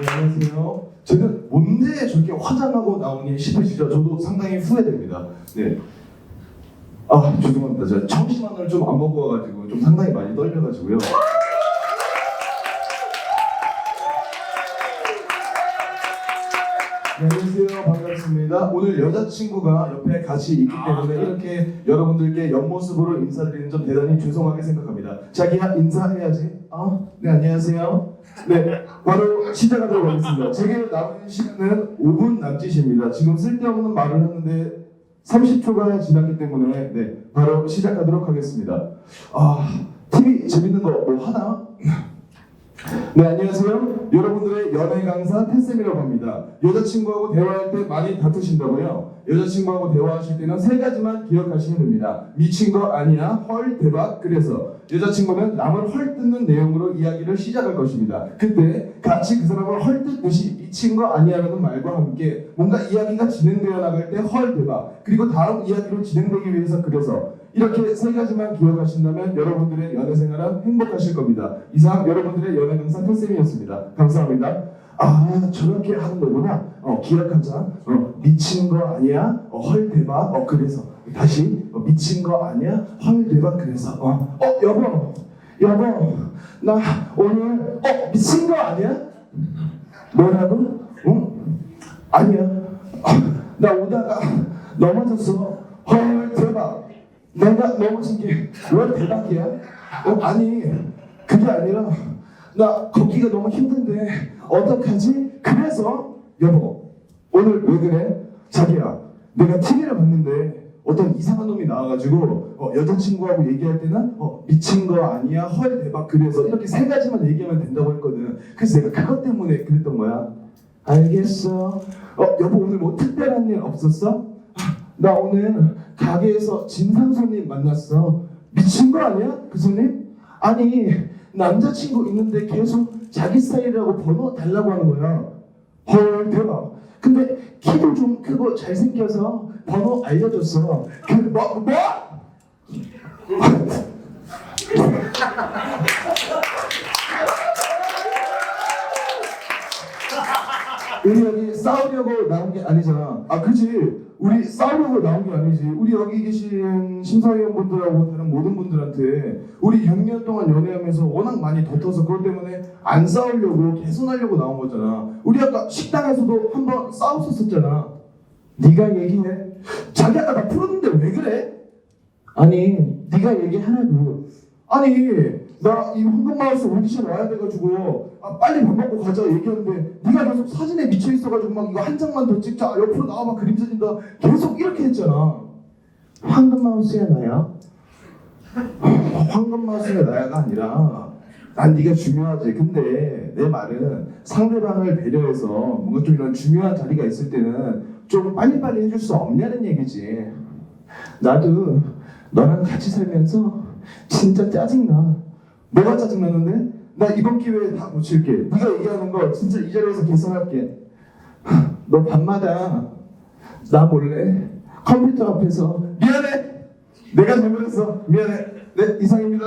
네, 안녕하세요. 저는 뭔데 저렇게 화장하고 나오니 싶으시죠? 저도 상당히 후회됩니다. 네. 아 죄송합니다. 제가 청심환을 좀 안 먹고 와가지고 좀 상당히 많이 떨려가지고요. 안녕하세요. 반갑습니다. 오늘 여자친구가 옆에 같이 있기 때문에 이렇게 여러분들께 옆모습으로 인사드리는 점 대단히 죄송하게 생각합니다. 자기야 인사해야지. 아, 네 안녕하세요. 네, 바로 시작하도록 하겠습니다. 제게 남은 시간은 5분 남짓입니다. 지금 쓸데없는 말을 했는데 30초가 지났기 때문에 네, 바로 시작하도록 하겠습니다. 아, TV 재밌는 거 뭐 하나? 네 안녕하세요. 여러분들의 연애 강사 태쌤이라고 합니다. 여자친구하고 대화할 때 많이 다투신다고요? 여자친구하고 대화하실 때는 세 가지만 기억하시면 됩니다. 미친 거 아니야, 헐 대박. 그래서 여자친구는 남을 헐 뜯는 내용으로 이야기를 시작할 것입니다. 그때 같이 그 사람을 헐 뜯듯이 미친 거 아니야라는 말과 함께 뭔가 이야기가 진행되어 나갈 때 헐 대박. 그리고 다음 이야기로 진행되기 위해서 그래서 이렇게 세 가지만 기억하신다면 여러분들의 연애 생활은 행복하실 겁니다. 이상 여러분들의 연애 강사 태쌤이었습니다. 감사합니다. 아 저렇게 하는 거구나. 어 기억하자. 어 미친 거 아니야. 어, 헐 대박. 어 그래서 다시 어, 미친 거 아니야. 헐 대박. 그래서 어, 어 여보 여보 나 오늘 어 미친 거 아니야? 뭐라고? 응? 아니야. 아, 나 오다가 넘어졌어. 헐 대박. 내가 넘어진 게왜 대박이야? 어, 아니 그게 아니라 나 걷기가 너무 힘든데 어떡하지? 그래서 여보 오늘 왜 그래? 자기야 내가 TV를 봤는데 어떤 이상한 놈이 나와가지고 어, 여자친구하고 얘기할 때는 어, 미친 거 아니야 헐 대박 그래서 이렇게 세 가지만 얘기하면 된다고 했거든 그래서 내가 그것 때문에 그랬던 거야 알겠어 어 여보 오늘 뭐 특별한 일 없었어? 나 오늘 가게에서 진상 손님 만났어. 미친 거 아니야? 그 손님? 아니 남자친구 있는데 계속 자기 스타일이라고 번호 달라고 하는 거야. 헐 대박. 근데 키도 좀 크고 잘생겨서 번호 알려줬어. 그 뭐? 뭐? 우리 여기 싸우려고 나온 게 아니잖아. 아, 그지? 우리 싸우려고 나온 게 아니지. 우리 여기 계신 심사위원분들하고 다른 모든 분들한테 우리 6년 동안 연애하면서 워낙 많이 다퉈서 그것 때문에 안 싸우려고 개선하려고 나온 거잖아. 우리 아까 식당에서도 한번 싸웠었잖아. 네가 얘기해. 자기 아까 나 풀었는데 왜 그래? 아니, 네가 얘기하라고. 아니, 나 이 황금마우스 오디션 와야 돼가지고 아, 빨리 밥 먹고 가자 얘기하는데 네가 계속 사진에 미쳐 있어가지고 막 이거 한 장만 더 찍자 옆으로 나와봐 그림 사진다 계속 이렇게 했잖아. 황금마우스야 나야? 황금마우스가 나야가 아니라 난 네가 중요하지. 근데 내 말은 상대방을 배려해서 뭔가 좀 이런 중요한 자리가 있을 때는 좀 빨리빨리 해줄 수 없냐는 얘기지. 나도 너랑 같이 살면서 진짜 짜증나. 뭐가 짜증나는데? 나 이번 기회에 다 고칠게. 네가 얘기하는 거 진짜 이 자리에서 개선할게. 너 밤마다 나 몰래 컴퓨터 앞에서 미안해. 내가 잘못했어. 미안해. 네 이상입니다.